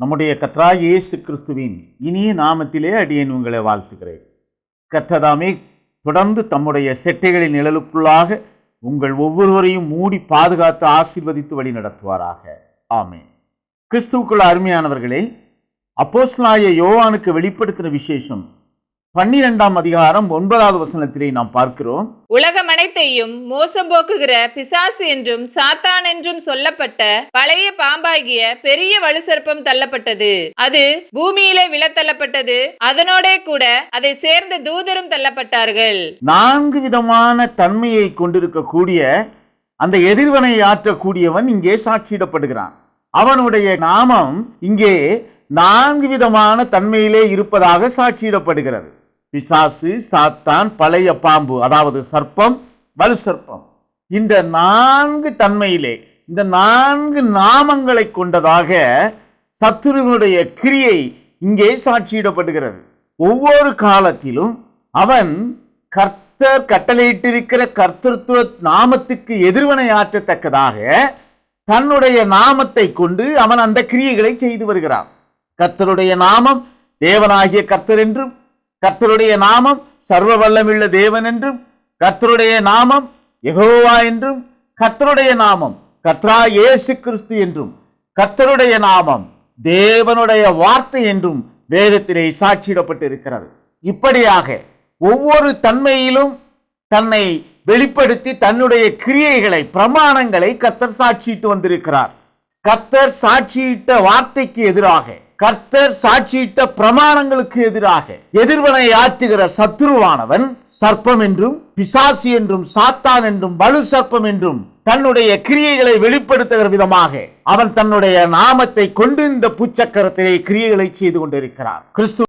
நம்முடைய கத்ராய் இயேசு கிறிஸ்துவின் இனிய நாமத்திலே அடியேன் உங்களை வாழ்த்துகிறேன். கத்ததாமே தொடர்ந்து தம்முடைய செட்டைகளின் நிழலுக்குள்ளாக உங்கள் ஒவ்வொருவரையும் மூடி பாதுகாத்து ஆசீர்வதித்து வழி நடத்துவாராக. ஆமே கிறிஸ்துவுக்குள்ள அருமையானவர்களே அப்போஸ்லாய யோவானுக்கு வெளிப்படுத்தின விசேஷம் பன்னிரெண்டாம் அதிகாரம் ஒன்பதாவது வசனத்திலே நாம் பார்க்கிறோம். உலகம் அனைத்தையும் மோசம் போக்குகிற பிசாசு என்றும் சாத்தான் என்றும் சொல்லப்பட்ட பழைய பாம்பாகிய பெரிய வலுசர்ப்பம் தள்ளப்பட்டது. அது பூமியிலே விழத்தள்ளப்பட்டது. அதனோடே கூட அதை சேர்ந்த தூதரும் தள்ளப்பட்டார்கள். நான்கு விதமான தன்மையை கொண்டிருக்கக்கூடிய அந்த எதிர்வனை ஆற்றக்கூடியவன் இங்கே சாட்சியிடப்படுகிறான். அவனுடைய நாமம் இங்கே நான்கு விதமான தன்மையிலே இருப்பதாக சாட்சியிடப்படுகிறது. பிசாசு சாத்தான் பழைய பாம்பு அதாவது சர்ப்பம் வலு சர்ப்பம். இந்த நான்கு தன்மையிலே இந்த நான்கு நாமங்களை கொண்டதாக சத்துருவனுடைய கிரியை இங்கே சாட்சியிடப்படுகிறது. ஒவ்வொரு காலத்திலும் அவன் கர்த்தர் கட்டளையிட்டிருக்கிற கர்த்தத்துவ நாமத்துக்கு எதிர்வனை ஆற்றத்தக்கதாக தன்னுடைய நாமத்தை கொண்டு அவன் அந்த கிரியைகளை செய்து வருகிறான். கர்த்தருடைய நாமம் தேவனாகிய கர்த்தர் என்றும் கர்த்தருடைய நாமம் சர்வ வல்லமுள்ள தேவன் என்றும் கர்த்தருடைய நாமம் எகோவா என்றும் கர்த்தருடைய நாமம் கத்ரா இயேசு கிறிஸ்து என்றும் கர்த்தருடைய நாமம் தேவனுடைய வார்த்தை என்றும் வேதத்திலே சாட்சியிடப்பட்டிருக்கிறது. இப்படியாக ஒவ்வொரு தன்மையிலும் தன்னை வெளிப்படுத்தி தன்னுடைய கிரியைகளை பிரமாணங்களை கத்தர் சாட்சியிட்டு வந்திருக்கிறார். கத்தர் சாட்சியிட்ட வார்த்தைக்கு எதிராக கர்த்தர் சாட்சியிட்ட பிரமாணங்களுக்கு எதிராக எதிர்வனை ஆற்றுகிற சத்ருவானவன் சர்ப்பம் என்றும் பிசாசி என்றும் சாத்தான் என்றும் வலு சர்ப்பம் என்றும் தன்னுடைய கிரியைகளை வெளிப்படுத்துகிற விதமாக அவன் தன்னுடைய நாமத்தை கொண்டு இந்த பூச்சக்கரத்திலே கிரியைகளை செய்து கொண்டிருக்கிறார் கிறிஸ்து